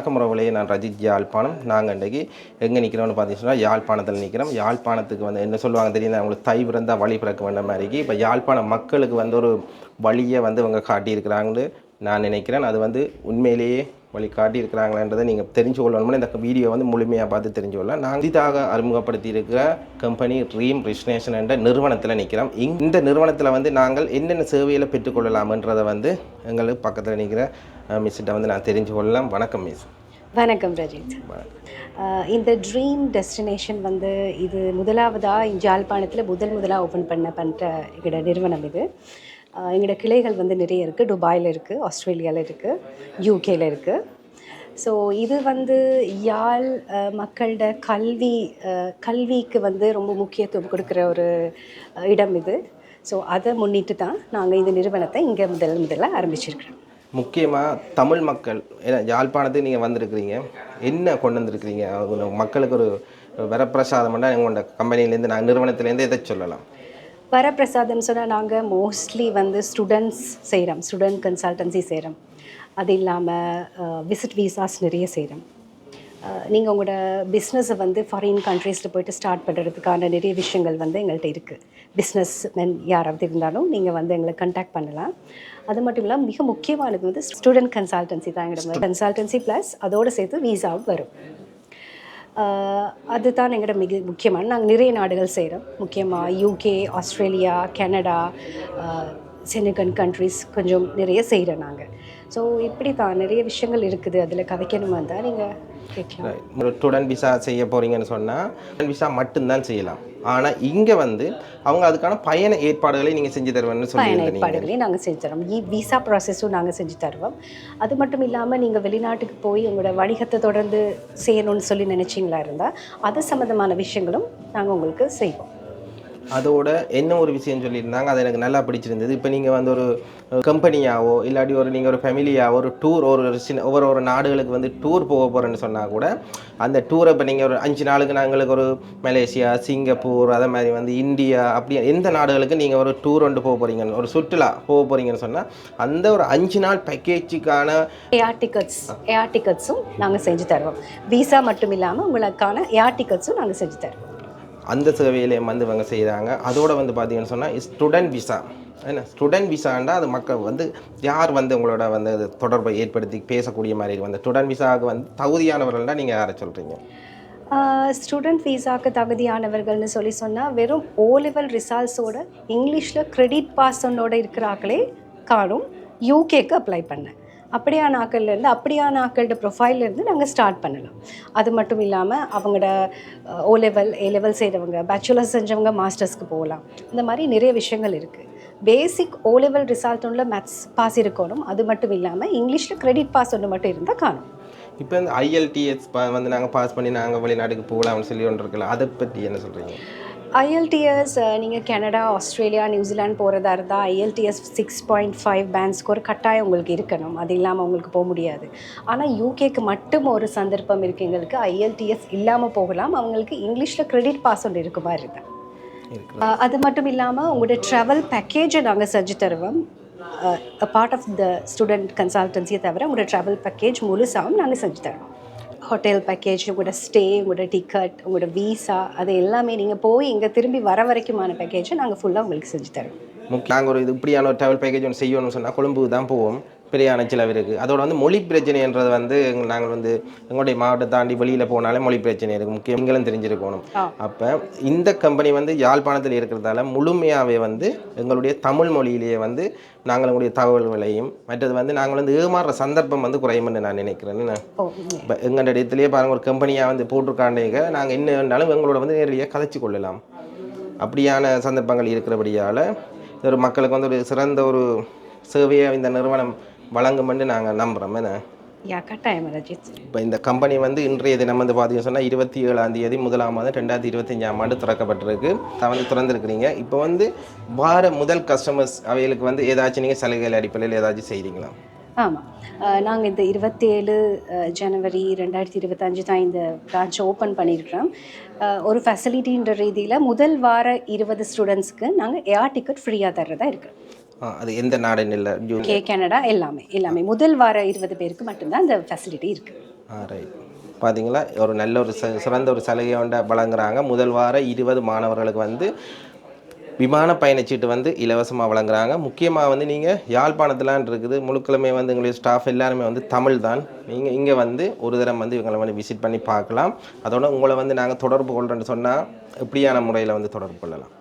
வணக்கம் உறவுகளே நான் ரஜித் யாழ்ப்பாணம். நாங்கள் இன்றைக்கி எங்கே நிற்கிறோம்னு பார்த்தீங்கன்னா யாழ்ப்பாணத்தில் நிற்கிறோம் யாழ்ப்பாணத்துக்கு வந்து என்ன சொல்லுவாங்க தெரியும்? அவங்களுக்கு தை பிறந்தா வழி பிறக்க வேண்ட மாதிரிக்கு இப்போ யாழ்ப்பாணம் மக்களுக்கு வந்து ஒரு வழியை வந்து இவங்க காட்டியிருக்கிறாங்கன்னு நான் நினைக்கிறேன். அது வந்து உண்மையிலேயே வழி காட்டியிருக்கிறாங்களான்றதை நீங்கள் தெரிஞ்சு கொள்ளணும்னு இந்த வீடியோ வந்து முழுமையாக பார்த்து தெரிஞ்சு கொள்ளலாம் நான் புதிதாக அறிமுகப்படுத்தி இருக்கிற கம்பெனி ட்ரீம் ரிஜிஸ்ட்ரேஷன் என்ற நிறுவனத்தில் நிற்கிறோம் இந்த நிறுவனத்தில் வந்து நாங்கள் என்னென்ன சேவைகளை பெற்றுக்கொள்ளலாம்ன்றதை வந்து எங்களுக்கு பக்கத்தில் நிற்கிற மிஸ்கிட்ட வந்து நான் தெரிஞ்சு கொள்ளலாம் வணக்கம் மிஸ். வணக்கம் ரஜித். இந்த ட்ரீம் டெஸ்டினேஷன் வந்து இது முதலாவதாக ஜாழ்ப்பாணத்தில் முதல் முதலாக ஓப்பன் பண்ண பண்ணுற நிறுவனம் இது. எங்களோட கிளைகள் வந்து நிறைய இருக்குது துபாயில் இருக்குது ஆஸ்திரேலியாவில் இருக்குது யூகேயில் இருக்குது ஸோ இது வந்து யாழ் மக்களோட கல்வி கல்விக்கு வந்து ரொம்ப முக்கியத்துவம் கொடுக்குற ஒரு இடம் இது. ஸோ அதை முன்னிட்டு தான் நாங்கள் இந்த நிறுவனத்தை இங்கே முதல் முதல்ல ஆரம்பிச்சிருக்கிறோம். முக்கியமாக தமிழ் மக்கள் ஏன்னா யாழ்ப்பாணத்துக்கு நீங்கள் வந்திருக்கிறீங்க. என்ன கொண்டு வந்திருக்கிறீங்க? மக்களுக்கு ஒரு வரப்பிரசாதம்னா உங்களோட கம்பெனிலேருந்து நான் நிறுவனத்துலேருந்து எதை சொல்லலாம்? வரப்பிரசாதம் சொன்னால் நாங்கள் மோஸ்ட்லி வந்து ஸ்டூடெண்ட்ஸ் செய்கிறோம் ஸ்டூடெண்ட் கன்சல்டன்சி செய்கிறோம் அது இல்லாமல் விசிட் வீசாஸ் நிறைய செய்கிறோம் நீங்கள் உங்களோட பிஸ்னஸை வந்து ஃபாரின் கண்ட்ரீஸில் போயிட்டு ஸ்டார்ட் பண்ணுறதுக்கான நிறைய விஷயங்கள் வந்து எங்கள்கிட்ட இருக்குது பிஸ்னஸ் மென் யாராவது இருந்தாலும் நீங்கள் வந்து எங்களை கண்டாக்ட் பண்ணலாம். அது மட்டும் இல்லாமல் மிக முக்கியமானது வந்து ஸ்டூடெண்ட் கன்சல்டன்சி தான் எங்களோட கன்சல்டன்சி ப்ளஸ் அதோடு சேர்த்து வீசாவும் வரும். அதுதான் எங்களோட மிக முக்கியமான நாங்கள் நிறைய நாடுகள் செய்கிறோம் முக்கியமாக UK Australia Canada Schengen countries கொஞ்சம் நிறைய செய்கிறோம் நாங்கள் ஸோ இப்படி தான் நிறைய விஷயங்கள் இருக்குது. அதில் கதைக்கணுமா இருந்தால் நீங்கள் ஸ்டூடெண்ட் விசா செய்ய போகிறீங்கன்னு சொன்னால் விசா மட்டும்தான் செய்யலாம். ஆனால் இங்கே வந்து அவங்க அதுக்கான பயண ஏற்பாடுகளை நீங்கள் செஞ்சு தருவேன்னு பயண சொல்லியிருந்தீங்க. ஏற்பாடுகளையும் நாங்கள் செஞ்சு தரோம். இ விசா ப்ராசஸும் நாங்கள் செஞ்சு தருவோம். அது மட்டும் இல்லாமல் நீங்கள் வெளிநாட்டுக்கு போய் உங்களோட வணிகத்தை தொடர்ந்து செய்யணும்னு சொல்லி நினச்சிங்களா இருந்தால் அது சம்மந்தமான விஷயங்களும் நாங்கள் உங்களுக்கு செய்வோம். அதோட என்ன ஒரு விஷயம் சொல்லியிருந்தாங்க? அது எனக்கு நல்லா பிடிச்சிருந்தது. இப்போ நீங்கள் வந்து ஒரு கம்பெனியாவோ இல்லாட்டி ஒரு நீங்கள் ஒரு ஃபேமிலியாவோ ஒரு டூர் ஒரு ஒரு சின்ன ஒவ்வொரு ஒரு நாடுகளுக்கு வந்து டூர் போக போகிறேன்னு சொன்னால் கூட அந்த டூரை இப்போ நீங்கள் ஒரு அஞ்சு நாளுக்கு நாங்களுக்கு ஒரு மலேசியா சிங்கப்பூர் அதே மாதிரி வந்து இந்தியா அப்படி எந்த நாடுகளுக்கு நீங்கள் ஒரு டூர் ஒன்று போக போகிறீங்கன்னு ஒரு சுற்றுலா போக போகிறீங்கன்னு சொன்னால் அந்த ஒரு அஞ்சு நாள் பேக்கேஜுக்கான ஏஆர் டிக்கெட்ஸ் ஏஆர் டிக்கெட்ஸும் நாங்கள் செஞ்சு தருவோம் விசா மட்டும் இல்லாமல் உங்களுக்கான ஏஆர் டிக்கெட்ஸும் நாங்கள் செஞ்சு தருவோம் அந்த சேவையிலையும் வந்து இவங்க செய்கிறாங்க அதோடு வந்து பார்த்தீங்கன்னு சொன்னால் ஸ்டூடெண்ட் விசா என்ன? ஸ்டூடெண்ட் விசாண்டா அது மக்கள் வந்து யார் வந்து உங்களோட வந்து அது தொடர்பை ஏற்படுத்தி பேசக்கூடிய மாதிரி இருக்கும் அந்த ஸ்டூடெண்ட் விசாவுக்கு வந்து தகுதியானவர்கள்னா நீங்கள் யாரை சொல்கிறீங்க ஸ்டூடெண்ட் விசாக்கு தகுதியானவர்கள்னு சொல்லி சொன்னால் வெறும் ஓ லெவல் ரிசால்ட்ஸோட இங்கிலீஷில் கிரெடிட் ஒன்னோட இருக்கிறார்களே காணும் யூகேக்கு அப்ளை பண்ணேன் அப்படியான ஆக்கள்லேருந்து அப்படியான ஆக்கள்கிட்ட ப்ரொஃபைல்லேருந்து நாங்கள் ஸ்டார்ட் பண்ணலாம். அது மட்டும் இல்லாமல் அவங்களோட ஓ லெவல் ஏ லெவல் செய்கிறவங்க பேச்சுலர்ஸ் செஞ்சவங்க மாஸ்டர்ஸ்க்கு போகலாம். இந்த மாதிரி நிறைய விஷயங்கள் இருக்குது பேசிக் ஓ லெவல் ரிசல்ட் உள்ள மேத்ஸ் பாஸ் இருக்கணும். அது மட்டும் இல்லாமல் இங்கிலீஷில் கிரெடிட் பாஸ் ஒன்று மட்டும் இருந்தால் காணும். இப்போ இந்த ஐஎல்டிஎஸ் வந்து நாங்கள் பாஸ் பண்ணி நாங்கள் வெளிநாட்டுக்கு போகலாம்னு சொல்லி ஒன்று இருக்கலாம் அதை பற்றி என்ன சொல்கிறீங்க ஐஎல்டிஎஸ் நீங்கள் கனடா ஆஸ்திரேலியா நியூசிலாந்து போகிறதா இருந்தால் IELTS six point five band score கட்டாயம் உங்களுக்கு இருக்கணும். அது இல்லாமல் உங்களுக்கு போக முடியாது. ஆனால் யூகேக்கு மட்டும் ஒரு சந்தர்ப்பம் இருக்குது எங்களுக்கு. ஐஎல்டிஎஸ் இல்லாமல் போகலாம். அவங்களுக்கு இங்கிலீஷில் கிரெடிட் பாஸ் ஒன்று இருக்கு மாதிரி அஹ் அது மட்டும் இல்லாமல் உங்களோட ட்ராவல் பேக்கேஜை நாங்கள் செஞ்சு தருவோம். பார்ட் ஆஃப் த ஸ்டூடெண்ட் கன்சல்டன்சியை தவிர உங்களோட ட்ராவல் பேக்கேஜ் முழுசாகவும் நாங்கள் செஞ்சு தருவோம். ஹோட்டல் பேக்கேஜ் உங்களோட ஸ்டே உங்களோட டிக்கெட் உங்களோட வீசா அது எல்லாமே நீங்கள் போய் இங்கே திரும்பி வர வரைக்குமான பேக்கேஜை நாங்கள் ஃபுல்லாக உங்களுக்கு செஞ்சு தருவோம். நாங்கள் ஒரு இது இப்படியான ஒரு ட்ராவல் பேக்கேஜ் ஒன்று செய்யணும்னு சொன்னால் கொழும்புக்கு தான் போவோம். பெரியான செலவு இருக்குது அதோட வந்து மொழி பிரச்சனைன்றது வந்து நாங்கள் வந்து எங்களுடைய மாவட்டத்தை தாண்டி வெளியில் போனாலே மொழி பிரச்சனை இருக்குது முக்கியம் நீங்களும் தெரிஞ்சிருக்கணும். அப்போ இந்த கம்பெனி வந்து யாழ்ப்பாணத்தில் இருக்கிறதால முழுமையாகவே வந்து எங்களுடைய தமிழ் மொழியிலேயே வந்து நாங்கள் எங்களுடைய தகவல்களையும் மற்றது வந்து நாங்கள் வந்து ஏமாறுற சந்தர்ப்பம் வந்து குறையும்னு நான் நினைக்கிறேன். இப்போ எங்களோட இடத்துலையே பாருங்கள் ஒரு கம்பெனியாக வந்து போட்டிருக்காண்டேங்க. நாங்கள் என்ன வேணாலும் எங்களோட வந்து நேரடியாக கதைச்சு கொள்ளலாம். அப்படியான சந்தர்ப்பங்கள் இருக்கிறபடியால் ஒரு மக்களுக்கு வந்து ஒரு சிறந்த ஒரு சேவையை இந்த நிறுவனம் வழங்கும்னு நாங்கள் நம்புகிறோம் என்ன? யா கட்டாயம் ரஜித். இப்போ இந்த கம்பெனி வந்து இன்றைய தினம் வந்து பார்த்தீங்கன்னு சொன்னால் இருபத்தி ஏழாம் தேதி முதலாம் மாதம் ரெண்டாயிரத்தி இருபத்தஞ்சாம் ஆண்டு திறக்கப்பட்டிருக்கு. வந்து திறந்துருக்கிறீங்க. இப்போ வந்து வார முதல் கஸ்டமர்ஸ் அவைகளுக்கு வந்து ஏதாச்சும் நீங்கள் சலுகைகள் அடிப்படையில் ஏதாச்சும் செய்கிறீங்களா ஆமாம் நாங்கள் இந்த இருபத்தேழு ஜனவரி ரெண்டாயிரத்தி இருபத்தஞ்சு தான் இந்த பிரான்ச்சை ஓப்பன் பண்ணியிருக்கிறோம் ஒரு ஃபெசிலிட்டின்ற ரீதியில் முதல் வார இருபது ஸ்டூடெண்ட்ஸ்க்கு நாங்கள் ஏஆர் டிக்கெட் ஃப்ரீயாக தர்றதா இருக்குது ஆ, அது எந்த நாடுன்னு இல்லை கே கனடா எல்லாமே எல்லாமே. முதல் வார இருபது பேருக்கு மட்டும்தான் இந்த ஃபெசிலிட்டி இருக்குது ரைட் பார்த்தீங்களா ஒரு நல்ல ஒரு சிறந்த ஒரு சலுகை ஒன்றை வழங்குறாங்க. முதல் வார இருபது மாணவர்களுக்கு வந்து விமான பயணச்சீட்டு வந்து இலவசமாக வழங்குறாங்க. முக்கியமாக வந்து நீங்கள் யாழ்ப்பாணத்துலான் இருக்குது. முழுக்கிழமை வந்து எங்களுடைய ஸ்டாஃப் எல்லாருமே வந்து தமிழ் தான். நீங்கள் இங்கே வந்து ஒரு தரம் வந்து இவங்களை வந்து விசிட் பண்ணி பார்க்கலாம். அதோட உங்களை வந்து நாங்கள் தொடர்பு கொள்கிறோன்னு சொன்னால் எப்படியான முறையில் வந்து தொடர்பு கொள்ளலாம்?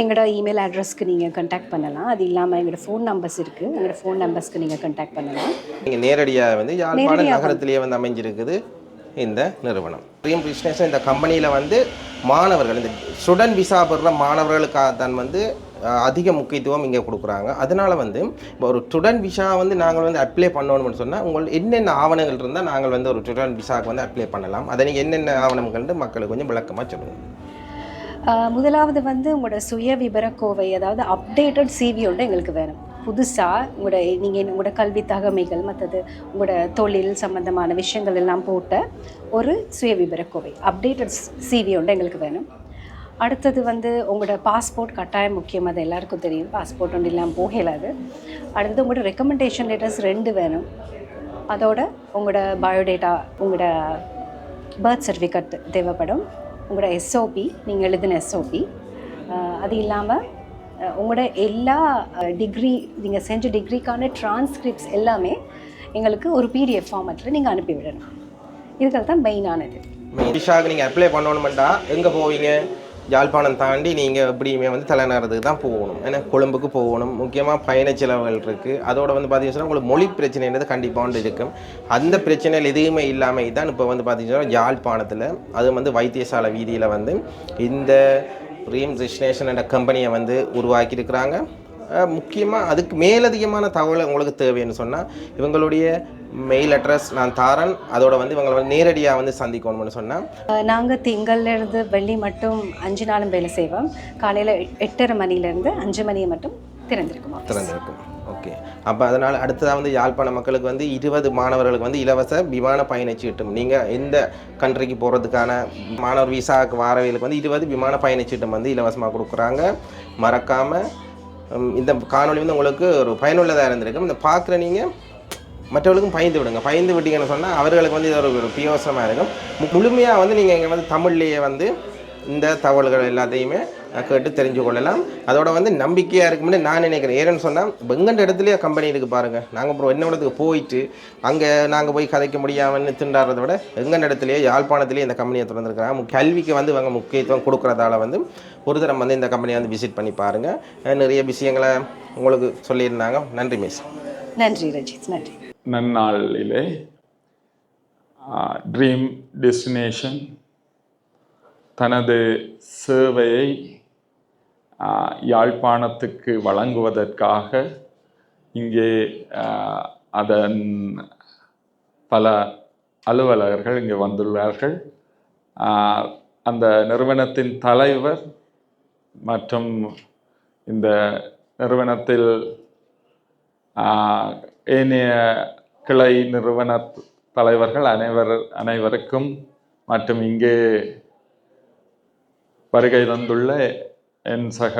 எங்களோட இமெயில் அட்ரஸ்க்கு நீங்கள் கான்டாக்ட் பண்ணலாம். அது இல்லாமல் எங்களோட ஃபோன் நம்பர்ஸ் இருக்குது எங்களோட ஃபோன் நம்பர்ஸ்க்கு நீங்கள் கான்டாக்ட் பண்ணலாம். நீங்கள் நேரடியாக வந்து யாழ்ப்பாணம் நகரத்திலேயே வந்து அமைஞ்சிருக்குது இந்த நிறுவனம். ட்ரீம் பிஸ்னஸ் இந்த கம்பெனியில் வந்து மாணவர்கள் இந்த ஸ்டூடெண்ட் விசா பெறுற மாணவர்களுக்காக தான் வந்து அதிக முக்கியத்துவம் இங்கே கொடுக்குறாங்க. அதனால் வந்து இப்போ ஒரு ஸ்டூடெண்ட் விசா வந்து நாங்கள் வந்து அப்ளை பண்ணணும்னு சொன்னால் உங்கள் என்னென்ன ஆவணங்கள் இருந்தால் நாங்கள் வந்து ஒரு ஸ்டூடெண்ட் விசாவுக்கு வந்து அப்ளை பண்ணலாம். அதை நீங்கள் என்னென்ன ஆவணங்கள்னு மக்களுக்கு கொஞ்சம் விளக்கமாக சொல்லுங்கள் முதலாவது வந்து உங்களோட சுய விபர கோவை அதாவது அப்டேட்டட் சிவியோட எங்களுக்கு வேணும். புதுசாக உங்களோட நீங்கள் உங்களோட கல்வி தகமைகள் மற்றது உங்களோட தொழில் சம்பந்தமான விஷயங்கள் எல்லாம் போட்ட ஒரு சுய விபர கோவை அப்டேட்டட் சிவியோட எங்களுக்கு வேணும். அடுத்தது வந்து உங்களோட பாஸ்போர்ட் கட்டாயம் முக்கியம் அது எல்லாருக்கும் தெரியும். பாஸ்போர்ட் ஒன்று இல்லாமல் போகலாது. அடுத்தது உங்களோட ரெக்கமெண்டேஷன் லெட்டர்ஸ் ரெண்டு வேணும். அதோட உங்களோட பயோடேட்டா உங்களோட பர்த் சர்டிஃபிகேட் தேவைப்படும். உங்களோட எஸ்ஓபி நீங்கள் எழுதின எஸ்ஓபி அது இல்லாமல் உங்களோட எல்லா டிகிரி நீங்கள் செஞ்ச டிகிரிக்கான டிரான்ஸ்கிரிப்ட்ஸ் எல்லாமே எங்களுக்கு ஒரு பிடிஎஃப் ஃபார்மேட்டில் நீங்கள் அனுப்பி விடணும் தான் மெயினானது விசாவுக்கு நீங்கள் அப்ளை பண்ணணுமெண்டா எங்கே போவீங்க? யாழ்ப்பாணம் தாண்டி நீங்கள் எப்படியுமே வந்து தலைநகரத்துக்கு தான் போகணும். ஏன்னா கொழும்புக்கு போகணும். முக்கியமாக பயண செலவுகள் இருக்குது அதோட வந்து பார்த்தீங்கன்னா உங்களுக்கு மொழி பிரச்சனைன்றது கண்டிப்பாக வந்து இருக்கும். அந்த பிரச்சனைகள் எதுவுமே இல்லாமல் தான் இப்போ வந்து பார்த்தீங்கன்னா யாழ்ப்பாணத்தில் அது வந்து வைத்தியசாலை வீதியில் வந்து இந்த ரீம் ரிஜிஸ்ட்ரேஷன் என்ற கம்பெனியை வந்து உருவாக்கியிருக்கிறாங்க. முக்கியமாக அதுக்கு மேலதிகமான தகவல் உங்களுக்கு தேவைன்னு சொன்னால் இவங்களுடைய மெயில் அட்ரஸ் நான் தாரன் அதோட வந்து இவங்களை வந்து நேரடியாக வந்து சந்திக்கணும்னு சொன்னால் நாங்கள் திங்கள்லேருந்து வெள்ளி மட்டும் அஞ்சு நாளும் வேலை செய்வோம். காலையில் எட்டரை மணிலேருந்து அஞ்சு மணியை மட்டும் திறந்திருக்குமா? திறந்திருக்கும். ஓகே அப்போ அதனால் அடுத்ததாக வந்து யாழ்ப்பாண மக்களுக்கு வந்து இருபது மாணவர்களுக்கு வந்து இலவச விமான பயணச்சீட்டும் நீங்கள் எந்த கண்ட்ரிக்கு போகிறதுக்கான மாணவர் விசாவுக்கு வாரவைகளுக்கு வந்து இருபது விமான பயணச்சீட்டும் வந்து இலவசமாக கொடுக்குறாங்க. மறக்காமல் இந்த காணொளி வந்து உங்களுக்கு ஒரு பயனுள்ளதாக இருந்திருக்கும். இந்த பார்க்குற நீங்கள் மற்றவர்களுக்கும் பயந்து விடுங்க. பயந்து விட்டீங்கன்னு சொன்னால் அவர்களுக்கு வந்து இது ஒரு பியோசமாக இருக்கும். முழுமையாக வந்து நீங்கள் இங்கே வந்து தமிழ்லேயே வந்து இந்த தகவல்கள் எல்லாத்தையுமே கேட்டு தெரிஞ்சு கொள்ளலாம். அதோட வந்து நம்பிக்கையாக இருக்கும்னு நான் நினைக்கிறேன். ஏன்னு சொன்னால் எங்கண்ட இடத்துலையே கம்பெனி இருக்குது பாருங்கள் நாங்கள் அப்புறம் என்ன இடத்துக்கு போயிட்டு அங்கே நாங்கள் போய் கதைக்க முடியாமல் திண்டாடுறத விட எங்கெண்ட இடத்துலயே யாழ்ப்பாணத்துலேயே இந்த கம்பெனியை திறந்துருக்கிறாங்க. கல்விக்கு வந்து இவங்க முக்கியத்துவம் கொடுக்குறதால வந்து ஒரு தரம் வந்து இந்த கம்பெனியை வந்து விசிட் பண்ணி பாருங்கள் நிறைய விஷயங்களை உங்களுக்கு சொல்லியிருந்தாங்க. நன்றி மிஸ். நன்றி ரஞ்சித் நன்றி. நன்னாளிலே ட்ரீம் டெஸ்டினேஷன் தனது சேவையை யாழ்ப்பாணத்துக்கு வழங்குவதற்காக இங்கே அதன் பல அலுவலர்கள் இங்கே வந்துள்ளார்கள். அந்த நிறுவனத்தின் தலைவர் மற்றும் இந்த நிறுவனத்தில் ஏனைய கிளை நிறுவன தலைவர்கள் அனைவர் அனைவருக்கும் மற்றும் இங்கே வருகை தந்துள்ள என் சக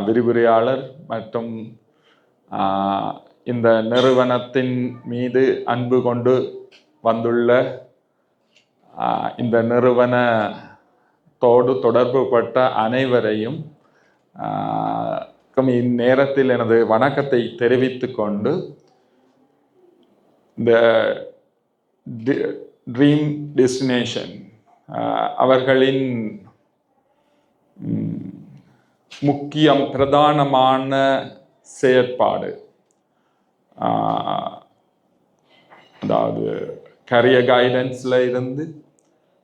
விரிவுரையாளர் மற்றும் இந்த நிறுவனத்தின் மீது அன்பு கொண்டு வந்துள்ள இந்த நிறுவனத்தோடு தொடர்புபட்ட அனைவரையும் ஆஹ், இந்நேரத்தில் எனது வணக்கத்தை தெரிவித்து கொண்டு இந்த ட்ரீம் டெஸ்டினேஷன் அவர்களின் முக்கியம் பிரதானமான செயற்பாடு. அதாவது கரியர் கைடன்ஸில் இருந்து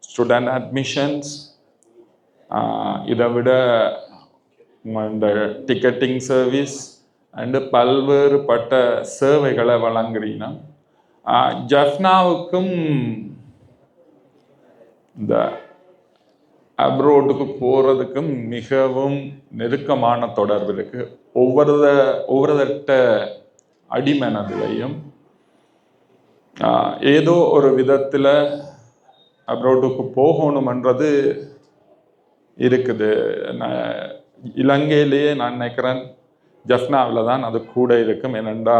ஸ்டூடெண்ட் அட்மிஷன்ஸ் இதை விட இந்த டிக்கெட்டிங் சர்வீஸ் அண்டு பல்வேறுபட்ட சேவைகளை வழங்குறீங்கன்னா ஜஃப்னாவுக்கும் இந்த அப்ரோடுக்கு போகிறதுக்கும் மிகவும் நெருக்கமான தொடர்பு இருக்குது ஒவ்வொரு ஒவ்வொருதட்ட அடிமனதிலையும் ஏதோ ஒரு விதத்தில் அப்ரோடுக்கு போகணுமன்றது இருக்குது. நான் இலங்கையிலேயே நான் நினைக்கிறேன் ஜஃப்னாவில் தான் அது கூட இருக்கும். ஏனென்றா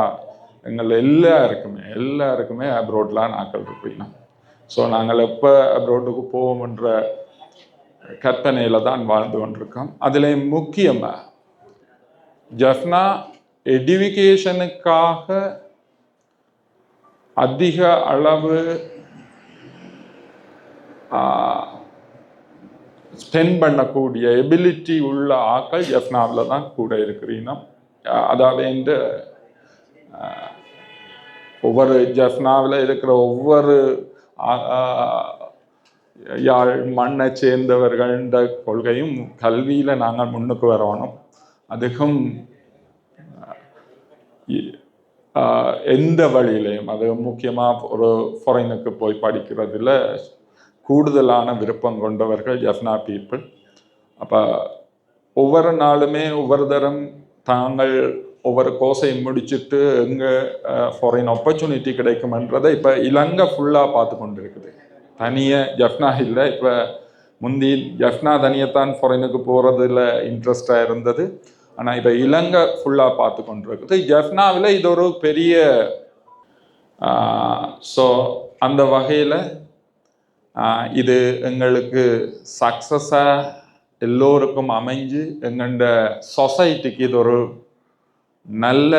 எங்கள் எல்லாருக்குமே எல்லாருக்குமே அப்ரோட்லாம் நாக்கள் இருப்பீங்க ஸோ நாங்கள் எப்போ அப்ரோடுக்கு போவோம்ன்ற கற்பனையில் தான் வாழ்ந்து கொண்டிருக்கோம். அதில் முக்கியமாக ஜஃப்னா எடுவிகேஷனுக்காக அதிக அளவு ஸ்பெண்ட் பண்ணக்கூடிய எபிலிட்டி உள்ள ஆக்கள் எஃப்னாவில் தான் கூட இருக்கிறீங்க அதாவது இந்த ஒவ்வொரு ஜஃப்னாவில் இருக்கிற ஒவ்வொரு யாழ் மண்ணை சேர்ந்தவர்கள்ன்ற கொள்கையும் கல்வியில் நாங்கள் முன்னுக்கு வரணும். அதுக்கும் எந்த வழியிலையும் அது முக்கியமாக ஒரு ஃபாரினுக்கு போய் படிக்கிறதுல கூடுதலான விருப்பம் கொண்டவர்கள் ஜஃப்னா பீப்புள் அப்போ ஒவ்வொரு நாளுமே ஒவ்வொரு தரம் தாங்கள் ஒவ்வொரு கோர்ஸையும் முடிச்சுட்டு எங்கே ஃபாரின் ஆப்பர்ச்சுனிட்டி கிடைக்குமன்றதை இப்போ இலங்கை ஃபுல்லாக பார்த்து கொண்டு இருக்குது தனியாக ஜஃப்னா இல்லை இப்போ முந்தி ஜஃப்னா தனியத்தான் ஃபாரினுக்கு போகிறதுல இன்ட்ரெஸ்டாக இருந்தது. ஆனால் இப்போ இலங்கை ஃபுல்லாக பார்த்து கொண்டு இருக்குது ஜஃப்னாவில் இது ஒரு பெரிய ஸோ அந்த வகையில் இது எங்களுக்கு சக்ஸஸாக எல்லோருக்கும் அமைஞ்சு எங்கள்ட சொசைட்டிக்கு இது ஒரு நல்ல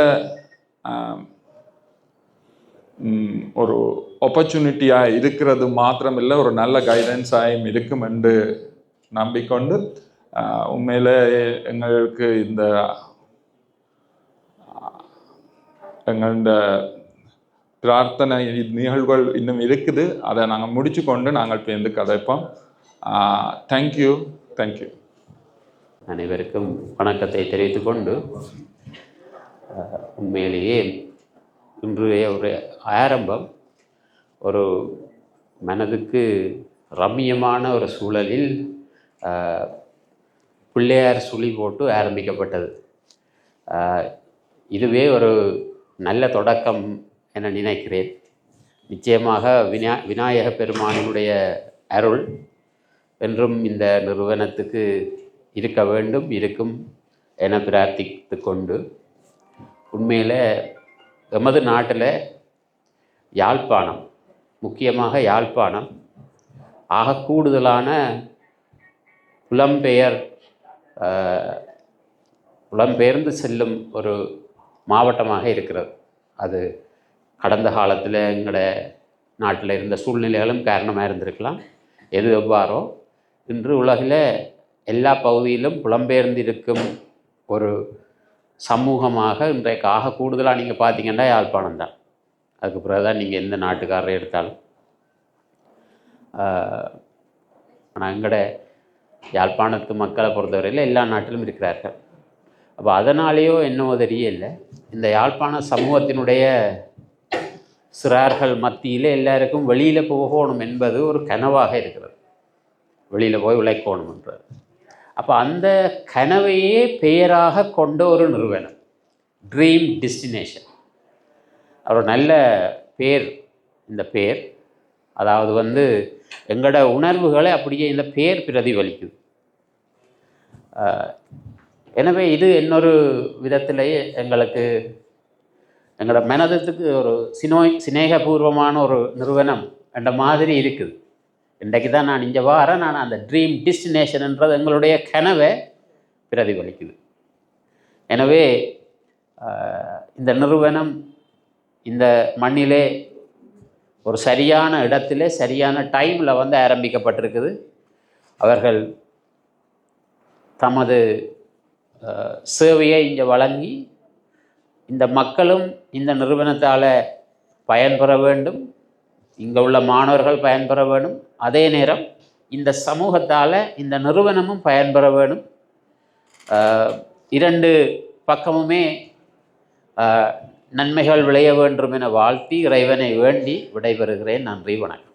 ஒரு ஆப்பர்ச்சுனிட்டியாக இருக்கிறது மாத்திரமில்லை ஒரு நல்ல கைடன்ஸாயும் இருக்கும் என்று நம்பிக்கொண்டு உண்மையில் உண்மையிலே எங்களுக்கு இந்த எங்களோட பிரார்த்தனை நிகழ்வுகள் இன்னும் இருக்குது. அதை நாங்கள் முடிச்சு கொண்டு நாங்கள் பேர்ந்து கதைப்போம் தேங்க்யூ தேங்க்யூ அனைவருக்கும் வணக்கத்தை தெரிவித்துக் கொண்டு உண்மையிலேயே இன்றைய ஒரு ஆரம்பம் ஒரு மனதுக்கு ரம்மியமான ஒரு சூழலில் பிள்ளையார் சுழி போட்டு ஆரம்பிக்கப்பட்டது. இதுவே ஒரு நல்ல தொடக்கம் என நினைக்கிறேன். நிச்சயமாக வினா விநாயக பெருமானினுடைய அருள் என்றும் இந்த நிறுவனத்துக்கு இருக்க வேண்டும் இருக்கும் என பிரார்த்தித்து கொண்டு உண்மையில் எமது நாட்டில் யாழ்ப்பாணம் முக்கியமாக யாழ்ப்பாணம் ஆக கூடுதலான புலம்பெயர் புலம்பெயர்ந்து செல்லும் ஒரு மாவட்டமாக இருக்கிறது. அது கடந்த காலத்தில் எங்களோட நாட்டில் இருந்த சூழ்நிலைகளும் காரணமாக இருந்திருக்கலாம். எது எவ்வாறோ இன்று உலகில் எல்லா பகுதியிலும் புலம்பெயர்ந்து இருக்கும் ஒரு சமூகமாக இன்றைக்கு ஆக கூடுதலாக நீங்கள் பார்த்தீங்கன்னா யாழ்ப்பாணம் தான். அதுக்கு பிறகு தான் நீங்கள் எந்த நாட்டுக்காரரை எடுத்தாலும். ஆனால் எங்களோட யாழ்ப்பாணத்து மக்களை பொறுத்தவரையில் எல்லா நாட்டிலும் இருக்கிறார்கள். அப்போ அதனாலேயோ என்னவோ தெரியல. இந்த யாழ்ப்பாண சமூகத்தினுடைய சிறார்கள் மத்தியில் எல்லாருக்கும் வெளியில் போகணும் என்பது ஒரு கனவாக இருக்கிறது. வெளியில் போய் உழைக்கணும்ன்றது அப்போ அந்த கனவையே பெயராக கொண்ட ஒரு நிறுவனம் ட்ரீம் டெஸ்டினேஷன் ஒரு நல்ல பேர் இந்த பேர். அதாவது வந்து எங்களோட உணர்வுகளை அப்படியே இந்த பேர் பிரதிபலிக்குது. எனவே இது இன்னொரு விதத்திலேயே எங்களுக்கு எங்களோட மனதத்துக்கு ஒரு சினோய் சிநேகபூர்வமான ஒரு நிறுவனம் என்ற மாதிரி இருக்குது. இன்றைக்கு தான் நான் இங்கே வாரேன். நான் அந்த ட்ரீம் டெஸ்டினேஷன்ன்றது எங்களுடைய கனவை பிரதிபலிக்குது. எனவே இந்த நிறுவனம் இந்த மண்ணிலே ஒரு சரியான இடத்திலே சரியான டைமில் வந்து ஆரம்பிக்கப்பட்டிருக்குது. அவர்கள் தமது சேவையை இங்கே வழங்கி இந்த மக்களும் இந்த நிறுவனத்தால் பயன்பெற வேண்டும். இங்கே உள்ள மாணவர்கள் பயன்பெற வேண்டும். அதே நேரம் இந்த சமூகத்தால் இந்த நிறுவனமும் பயன்பெற வேண்டும். இரண்டு பக்கமுமே நன்மைகள் விளைய வேண்டும் என வாழ்த்தி இறைவனை வேண்டி விடைபெறுகிறேன். நன்றி வணக்கம்.